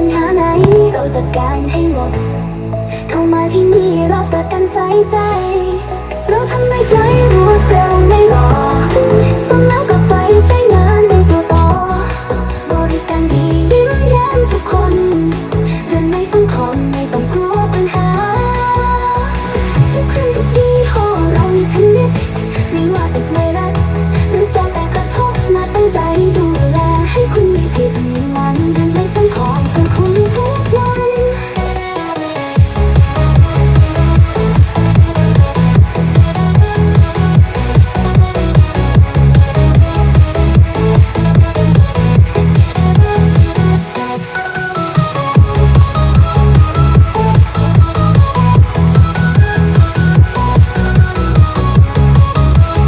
ปัญหาไหนเราจัดการให้หมด เข้ามาที่นี่รับประกันใส่ใจ เราทำในใจรวดเร็วไม่รอส่งแล้วกลับไปใช้งานในตัวต่อ บริการดียิ้มแย้มทุกคนเรื่องในสังคมไม่ต้องกลัวปัญหา ทุกครั้งทุกที่หอเรามีทันนิดไม่ว่าตึกไม่รัก